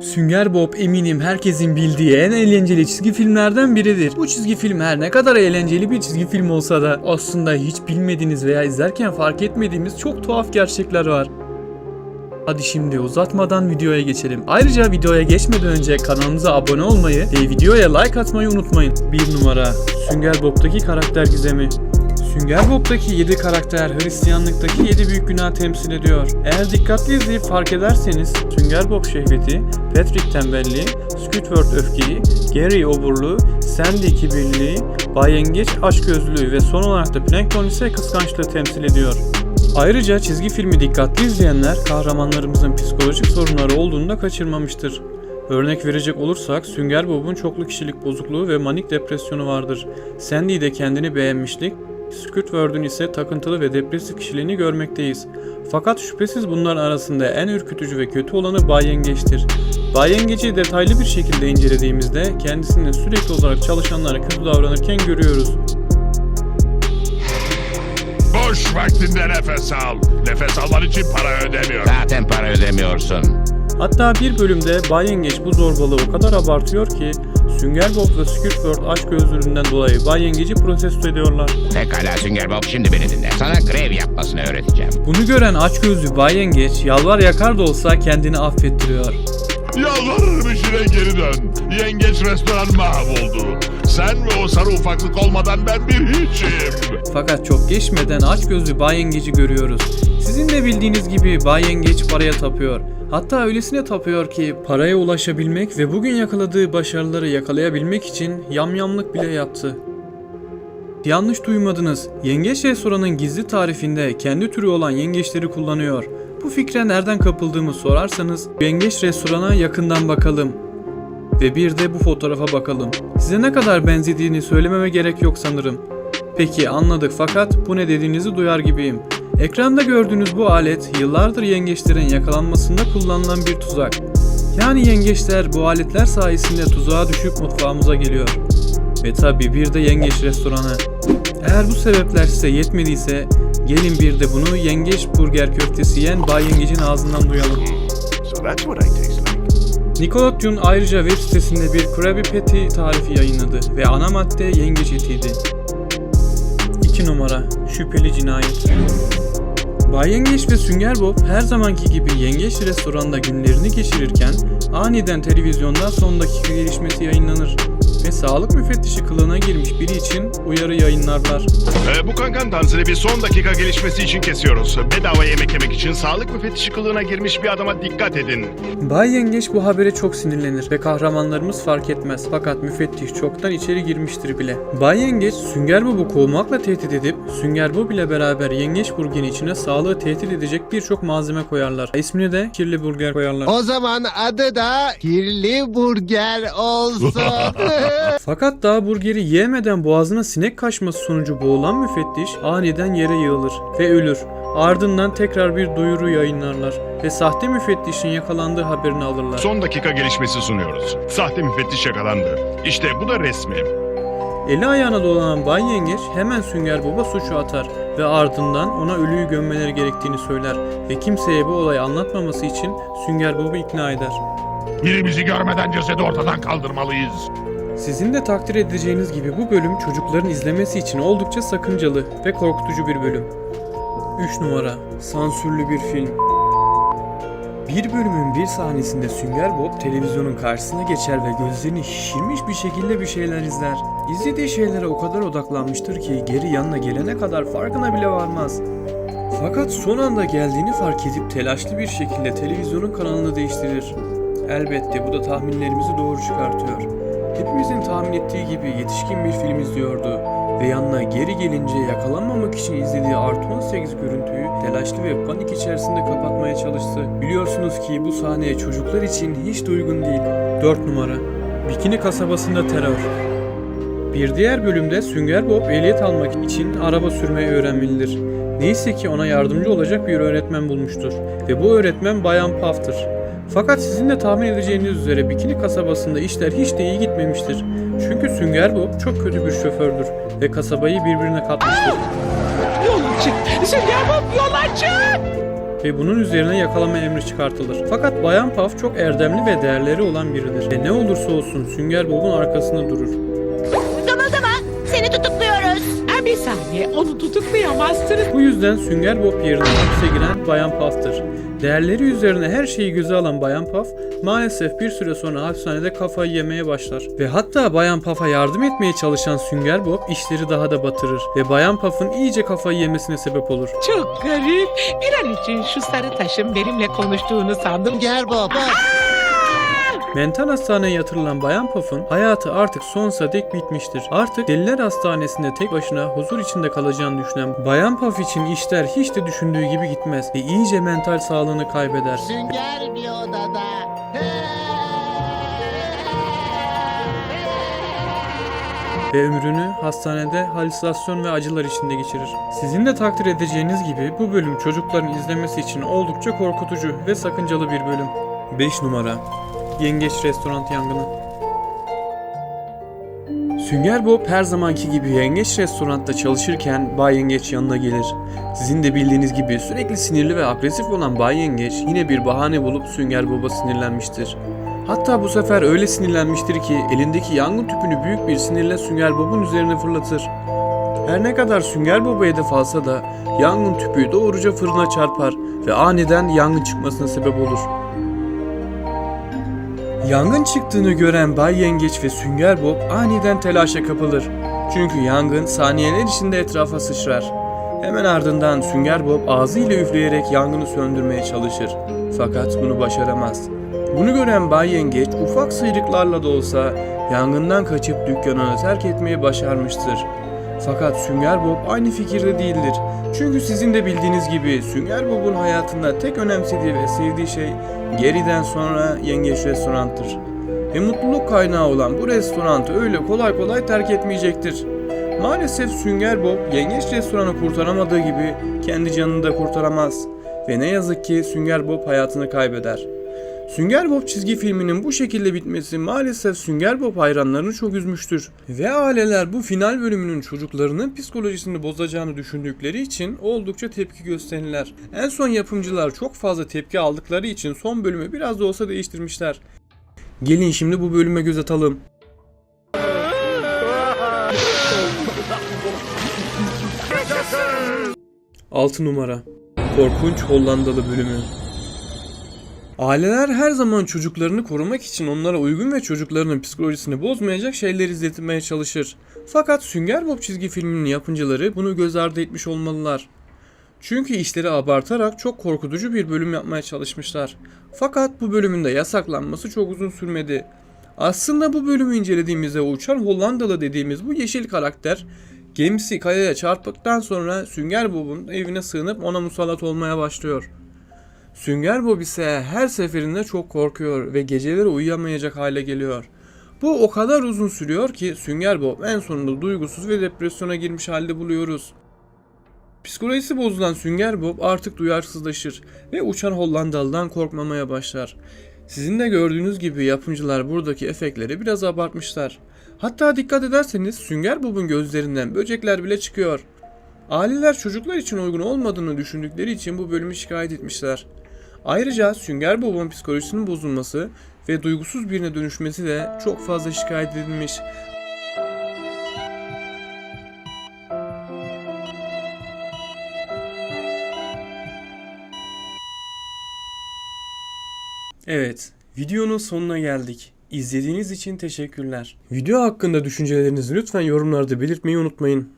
Sünger Bob eminim herkesin bildiği en eğlenceli çizgi filmlerden biridir. Bu çizgi film her ne kadar eğlenceli bir çizgi film olsa da aslında hiç bilmediğiniz veya izlerken fark etmediğimiz çok tuhaf gerçekler var. Hadi şimdi uzatmadan videoya geçelim. Ayrıca videoya geçmeden önce kanalımıza abone olmayı ve videoya like atmayı unutmayın. 1 numara Sünger Bob'taki karakter gizemi. Sünger Bob'taki 7 karakter Hristiyanlıktaki 7 büyük günah temsil ediyor. Eğer dikkatli izleyip fark ederseniz Sünger Bob şehveti, Patrick tembelliği, Squidward öfkeyi, Gary oburluğu, Sandy kibirliliği, Bay Yengeç açgözlülüğü ve son olarak da Plankton ise kıskançlığı temsil ediyor. Ayrıca çizgi filmi dikkatli izleyenler kahramanlarımızın psikolojik sorunları olduğunu da kaçırmamıştır. Örnek verecek olursak Sünger Bob'un çoklu kişilik bozukluğu ve manik depresyonu vardır. Sandy'de kendini beğenmişlik, Squidward'un ise takıntılı ve depresif kişiliğini görmekteyiz. Fakat şüphesiz bunların arasında en ürkütücü ve kötü olanı Bay Yengeç'tir. Bay Yengeç'i detaylı bir şekilde incelediğimizde kendisine sürekli olarak çalışanlara kötü davranırken görüyoruz. Boş vaktinde nefes al. Nefes alman için para ödemiyor. Zaten para ödemiyorsun. Hatta bir bölümde Bay Yengeç bu zorbalığı o kadar abartıyor ki Sünger Bob ve Squidward aşk gözlülüğünden dolayı Bay Yengeç'i protesto ediyorlar. Pekala Sünger Bob şimdi beni dinle. Sana grev yapmasını öğreteceğim. Bunu gören açgözlü Bay Yengeç yalvar yakar da olsa kendini affettiriyor. Yalvarırım işine geri dön. Yengeç restoran mahvoldu. Sen ve o sarı ufaklık olmadan ben bir hiçim. Fakat çok geçmeden açgözlü Bay Yengeç'i görüyoruz. Sizin de bildiğiniz gibi Bay Yengeç paraya tapıyor. Hatta öylesine tapıyor ki paraya ulaşabilmek ve bugün yakaladığı başarıları yakalayabilmek için yamyamlık bile yaptı. Yanlış duymadınız. Yengeç restoranın gizli tarifinde kendi türü olan yengeçleri kullanıyor. Bu fikre nereden kapıldığımı sorarsanız yengeç restorana yakından bakalım. Ve bir de bu fotoğrafa bakalım. Size ne kadar benzediğini söylememe gerek yok sanırım. Peki anladık fakat bu ne dediğinizi duyar gibiyim. Ekranda gördüğünüz bu alet yıllardır yengeçlerin yakalanmasında kullanılan bir tuzak. Yani yengeçler bu aletler sayesinde tuzağa düşüp mutfağımıza geliyor. Ve tabi bir de yengeç restoranı. Eğer bu sebepler size yetmediyse gelin bir de bunu yengeç burger köftesi yiyen Bay Yengeç'in ağzından duyalım. Nickelodeon ayrıca web sitesinde bir Krabby Patty tarifi yayınladı ve ana madde yengeç etiydi. 2 numara Şüpheli cinayet Bay Yengeç ve Sünger Bob her zamanki gibi yengeç restoranda günlerini geçirirken aniden televizyonda son dakika gelişmesi yayınlanır ve sağlık müfettişi kılığına girmiş biri için uyarı yayınlarlar. Ee, bu kankan dansını bir son dakika gelişmesi için kesiyoruz. Bedava yemek yemek için sağlık müfettişi kılığına girmiş bir adama dikkat edin. Bay Yengeç bu habere çok sinirlenir ve kahramanlarımız fark etmez. Fakat müfettiş çoktan içeri girmiştir bile. Bay Yengeç Sünger Bob'u kovmakla tehdit edip Sünger Bob ile beraber Yengeç burgerin içine sağlığı tehdit edecek birçok malzeme koyarlar. İsmini de kirli burger koyarlar. O zaman adı da kirli burger olsun. Fakat daha burgeri yiyemeden boğazına sinek kaçması sonucu boğulan müfettiş aniden yere yığılır ve ölür. Ardından tekrar bir duyuru yayınlarlar ve sahte müfettişin yakalandığı haberini alırlar. Son dakika gelişmesi sunuyoruz. Sahte müfettiş yakalandı. İşte bu da resmi. Eli ayağına dolanan Bay Yengeç hemen Sünger Bob'a suçu atar ve ardından ona ölüyü gömmeleri gerektiğini söyler ve kimseye bu olayı anlatmaması için Sünger Bob'u ikna eder. Birimizi görmeden cesedi ortadan kaldırmalıyız. Sizin de takdir edeceğiniz gibi bu bölüm çocukların izlemesi için oldukça sakıncalı ve korkutucu bir bölüm. 3 numara Sansürlü bir film bir bölümün bir sahnesinde Sünger Bob televizyonun karşısına geçer ve gözlerini şişirmiş bir şekilde bir şeyler izler. İzlediği şeylere o kadar odaklanmıştır ki geri yanına gelene kadar farkına bile varmaz. Fakat son anda geldiğini fark edip telaşlı bir şekilde televizyonun kanalını değiştirir. Elbette bu da tahminlerimizi doğru çıkartıyor. Hepimizin tahmin ettiği gibi yetişkin bir film izliyordu ve yanına geri gelince yakalanmamak için izlediği artı 18 görüntüyü telaşlı ve panik içerisinde kapatmaya çalıştı. Biliyorsunuz ki bu sahneye çocuklar için hiç de uygun değil. 4 numara Bikini kasabasında terör bir diğer bölümde Sünger Bob ehliyet almak için araba sürmeyi öğrenmelidir. Neyse ki ona yardımcı olacak bir öğretmen bulmuştur ve bu öğretmen Bayan Puff'tır. Fakat sizin de tahmin edeceğiniz üzere Bikini kasabasında işler hiç de iyi gitmemiştir. Çünkü Sünger Bob çok kötü bir şofördür ve kasabayı birbirine katmıştır. Yol açık. Sünger Bob yol açık. ve bunun üzerine yakalama emri çıkartılır. Fakat Bayan Puff çok erdemli ve değerleri olan biridir ve ne olursa olsun Sünger Bob'un arkasında durur. Onu tutuklayamazsınız. Bu yüzden Sünger Bob yerine hapse giren Bayan Puff'tır. Değerleri üzerine her şeyi göze alan Bayan Puff maalesef bir süre sonra hapishanede kafayı yemeye başlar. Ve hatta Bayan Puff'a yardım etmeye çalışan Sünger Bob işleri daha da batırır ve Bayan Puff'ın iyice kafayı yemesine sebep olur. Çok garip. Bir an için şu sarı taşın benimle konuştuğunu sandım. Sünger Bob. Mental hastaneye yatırılan Bayan Puff'un hayatı artık sonsuza dek bitmiştir. Artık deliler hastanesinde tek başına huzur içinde kalacağını düşünen Bayan Puff için işler hiç de düşündüğü gibi gitmez ve iyice mental sağlığını kaybeder. Sünger bir odada. ve ömrünü hastanede halüsinasyon ve acılar içinde geçirir. Sizin de takdir edeceğiniz gibi bu bölüm çocukların izlemesi için oldukça korkutucu ve sakıncalı bir bölüm. 5 numara Yengeç Restoran Yangını Sünger Bob her zamanki gibi Yengeç Restoran'da çalışırken Bay Yengeç yanına gelir. Sizin de bildiğiniz gibi sürekli sinirli ve agresif olan Bay Yengeç yine bir bahane bulup Sünger Bob'a sinirlenmiştir. Hatta bu sefer öyle sinirlenmiştir ki elindeki yangın tüpünü büyük bir sinirle Sünger Bob'un üzerine fırlatır. Her ne kadar Sünger Bob'a hedef alsa da yangın tüpü doğruca fırına çarpar ve aniden yangın çıkmasına sebep olur. Yangın çıktığını gören Bay Yengeç ve Sünger Bob aniden telaşa kapılır. Çünkü yangın saniyeler içinde etrafa sıçrar. Hemen ardından Sünger Bob ağzıyla üfleyerek yangını söndürmeye çalışır. Fakat bunu başaramaz. Bunu gören Bay Yengeç ufak sıyrıklarla da olsa yangından kaçıp dükkanını terk etmeyi başarmıştır. Fakat Sünger Bob aynı fikirde değildir. Çünkü sizin de bildiğiniz gibi Sünger Bob'un hayatında tek önemsediği ve sevdiği şey geriden sonra Yengeç Restoran'tır. Ve mutluluk kaynağı olan bu restoranı öyle kolay kolay terk etmeyecektir. Maalesef Sünger Bob Yengeç Restoran'ı kurtaramadığı gibi kendi canını da kurtaramaz. Ve ne yazık ki Sünger Bob hayatını kaybeder. Sünger Bob çizgi filminin bu şekilde bitmesi maalesef Sünger Bob hayranlarını çok üzmüştür. Ve aileler bu final bölümünün çocuklarının psikolojisini bozacağını düşündükleri için oldukça tepki gösterirler. En son yapımcılar çok fazla tepki aldıkları için son bölümü biraz da olsa değiştirmişler. Gelin şimdi bu bölüme göz atalım. Altı numara Korkunç Hollandalı bölümü Aileler her zaman çocuklarını korumak için onlara uygun ve çocuklarının psikolojisini bozmayacak şeyler izletmeye çalışır. Fakat Sünger Bob çizgi filminin yapımcıları bunu göz ardı etmiş olmalılar. Çünkü işleri abartarak çok korkutucu bir bölüm yapmaya çalışmışlar. Fakat bu bölümün de yasaklanması çok uzun sürmedi. Aslında bu bölümü incelediğimizde uçan Hollandalı dediğimiz bu yeşil karakter gemisi kayaya çarptıktan sonra Sünger Bob'un evine sığınıp ona musallat olmaya başlıyor. Sünger Bob ise her seferinde çok korkuyor ve geceleri uyuyamayacak hale geliyor. Bu o kadar uzun sürüyor ki Sünger Bob en sonunda duygusuz ve depresyona girmiş halde buluyoruz. Psikolojisi bozulan Sünger Bob artık duyarsızlaşır ve uçan Hollandalı'dan korkmamaya başlar. Sizin de gördüğünüz gibi yapımcılar buradaki efektleri biraz abartmışlar. Hatta dikkat ederseniz Sünger Bob'un gözlerinden böcekler bile çıkıyor. Aileler çocuklar için uygun olmadığını düşündükleri için bu bölümü şikayet etmişler. Ayrıca Sünger Bob'un psikolojisinin bozulması ve duygusuz birine dönüşmesi de çok fazla şikayet edilmiş. Evet, videonun sonuna geldik. İzlediğiniz için teşekkürler. Video hakkında düşüncelerinizi lütfen yorumlarda belirtmeyi unutmayın.